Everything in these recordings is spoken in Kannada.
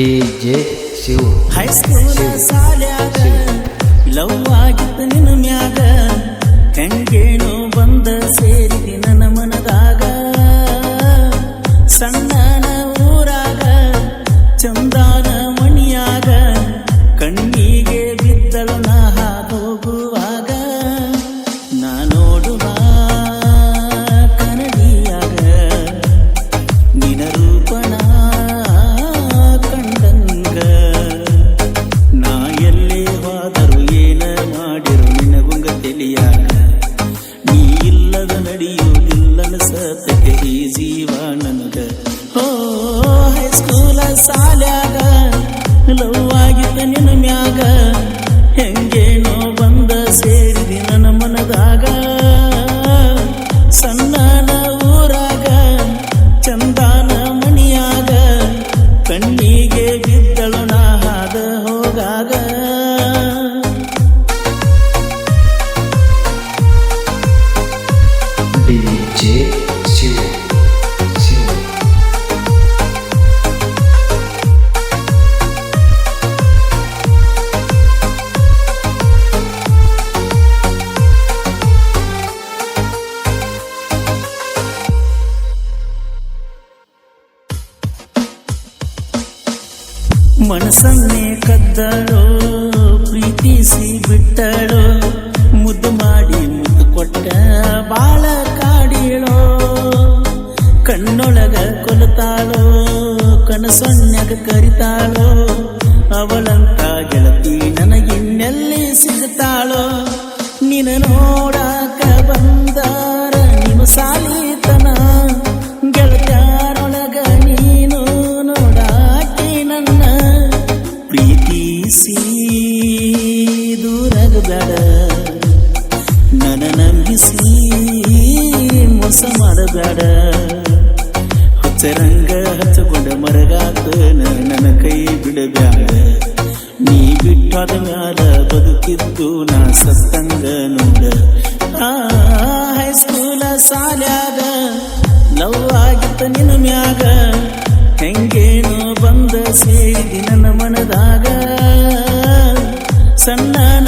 D J Shiva. High school ಸಾಲ್ಯಾಗ ಲವ್ ಆಗಿತ್ತು ನಿನ್ನ ಮ್ಯಾಗ ಹೆಂಗೇನೋ ಬಂದ ಸೇರಿದಿ ನನ್ನ ಮನಸ್ಸನ್ನೇ ಕದ್ದಳೋ ಪ್ರೀತಿಸಿ ಬಿಟ್ಟಳೋ ಮುದ್ದು ಮಾಡಿ ಮುದ್ದು ಕೊಟ್ಟ ಬಾಳ ಕಾಡಿಳೋ ಕಣ್ಣೊಳಗ ಕೊಲತಾಳೋ ಕನಸೊನ್ಯಾಗ ಕರಿತಾಳೋ ಅವಳಂತ ಗೆಳತಿ ನನಗಿನ್ನೆಲ್ಲಿ ಸಿಗ್ತಾಳೋ ನಿನ ನೋಡಾಕ ಮಾಡಬೇಡ ಹುಚ್ಚರಂಗ ಹಚ್ಚಕೊಂಡ ಮರಗಾತ, ನನ್ನ ಕೈ ಬಿಡಬ್ಯಾಡ. ನೀ ಬಿಟ್ಟಾದ ಮ್ಯಾಲ ಬದುಕಿದ್ದು ನಾ ಸತ್ತಂಗ ನೋಡ. ಹೈಸ್ಕೂಲ ಸಾಲ್ಯಾಗ, ಲವ್ ಆಗಿತ್ತ ನಿನ್ನ ಮ್ಯಾಗ. ಹೆಂಗೇನು ಬಂದ ಸೇರಿದಿ ನನ್ನ ಮನದಾಗ. ಸಣ್ಣನ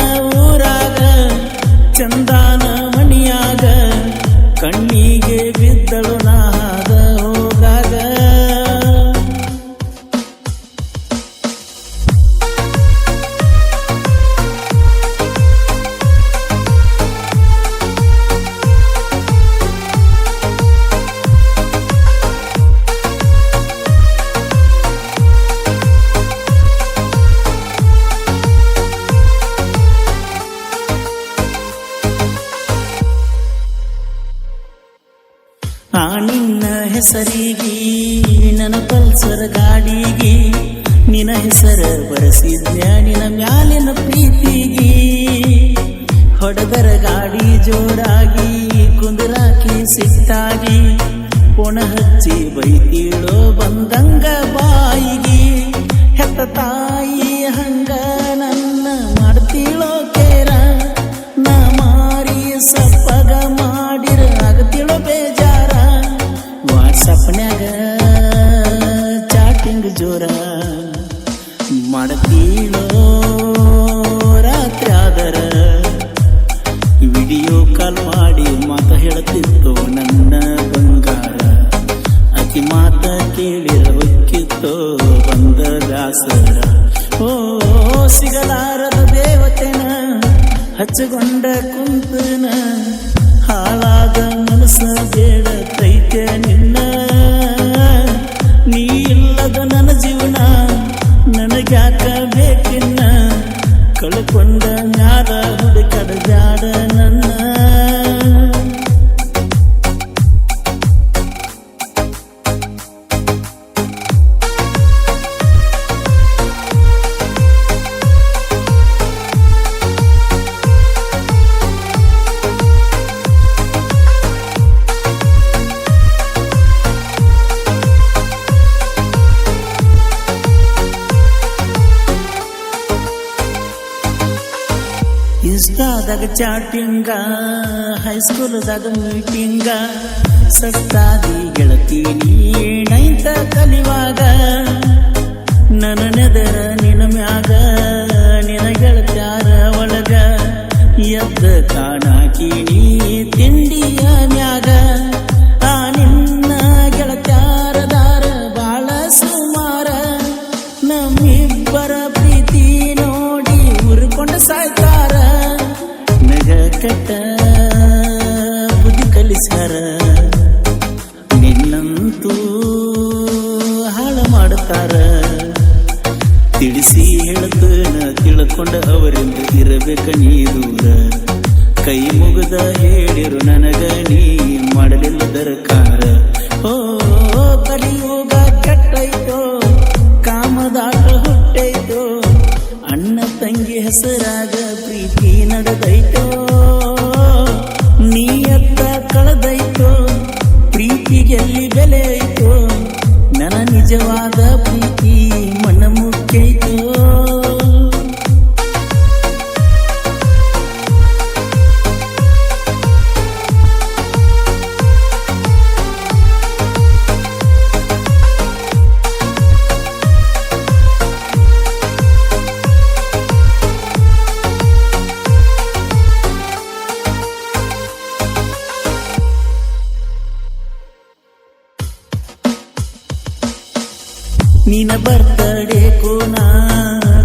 ಹೆಸರಿಗೆ ನನ್ನ ಪಲ್ಸರ್ ಗಾಡಿಗೆ, ನಿನ್ನ ಹೆಸರ ಬರೆಸಿದ್ನ ನಿನ ಮ್ಯಾಲಿನ ಪ್ರೀತಿಗಿ. ಹೊಡೆದರ ಗಾಡಿ ಜೋರಾಗಿ, ಕುಂದರಾಕಿ ಸಿಟ್ಟಾಗಿ ಪೊಣ ಹಚ್ಚಿ ಬೈತೀಳೋ ಬಂದಂಗ ಬಾಯಿಗೆ. ಹಚ್ಚಗೊಂಡ ಕುಂತನ ಹಾಳಾದ ಮನಸ್ಸ ಬೇಡ ತೈತೆ ನಿನ್ನ. ನೀ ಇಲ್ಲದ ನನ್ನ ಜೀವನ ನನಗ್ಯಾಕ ಬೇಕಿನ್ನ? ಕಳ್ಕೊಂಡ ಇನ್ಸ್ಟಾದಾಗ ಚಾಟಿಂಗ ಹೈಸ್ಕೂಲ್ದಾಗ ಮೀಟಿಂಗ ಸತ್ತಾದಿ ಗೆಳತಿ ನೀ ನೈಂತ ಕಲಿವಾಗ. ತಿಳ್ಕೊಂಡ ಅವರಿಂದ ಇರಬೇಕ ನೀ ದೂರ ಕೈ ಮುಗದ ಹೇಳಿರು, ನನಗ ನೀ ಮಾಡಲಿಲ್ಲ ದರಕಾರ ಓ, ಕಲಿಯುಗ ಕೆಟ್ಟೈತೋ ಕಾಮದಾಟ ಹುಟ್ಟೈತೋ ಅಣ್ಣ ತಂಗಿ ಹೆಸರಾಗ ಪ್ರೀತಿ ನಡೆದೈತೋ. ನಿನ ಬರ್ತಡೆ ಕೋನ?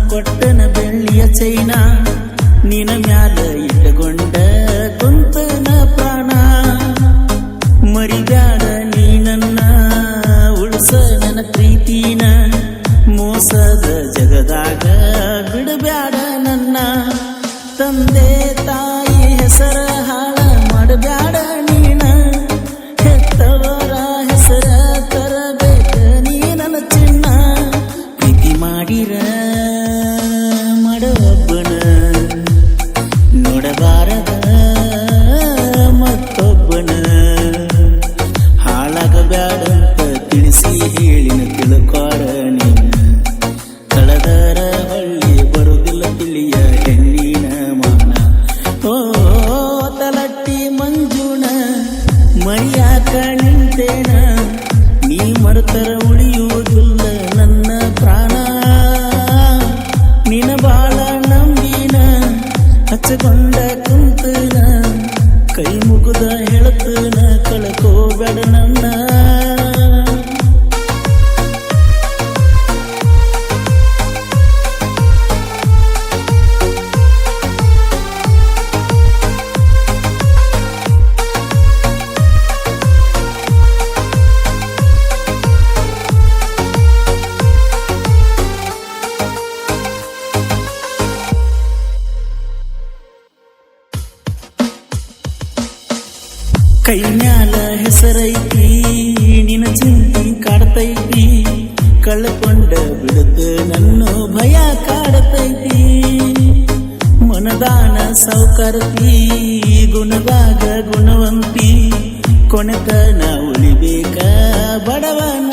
ಕೊಟ್ಟನ ಬೆಳ್ಳಿಯ ಚೈನಾ ನೀನ ಮ್ಯಾಲ ಇಟ್ಟಗೊಂಡ i when the night ಹೆಸರೈತಿ ನಿನ ಚಿಂತಿ ಕಾಡ್ತೈತಿ. ಕಳ್ಕೊಂಡ ಬಿಡುತ್ತೆ ನನ್ನ ಭಯ ಕಾಡತೈತಿ. ಮನದಾನ ಸೌಕರ್ತಿ, ಗುಣದಾಗ ಗುಣವಂತಿ. ಕೊನೆತನ ಉಳಿಬೇಕ, ಬಡವನ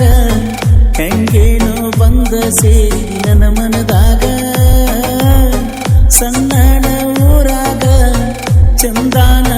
ನಿನ್ನ ಹೆಂಗೇನೋ ಬಂದ ಸೇರಿ ನನ್ನ ಮನದಾಗ. ಸಣ್ಣ ಊರಾಗ ಚಂದಾನ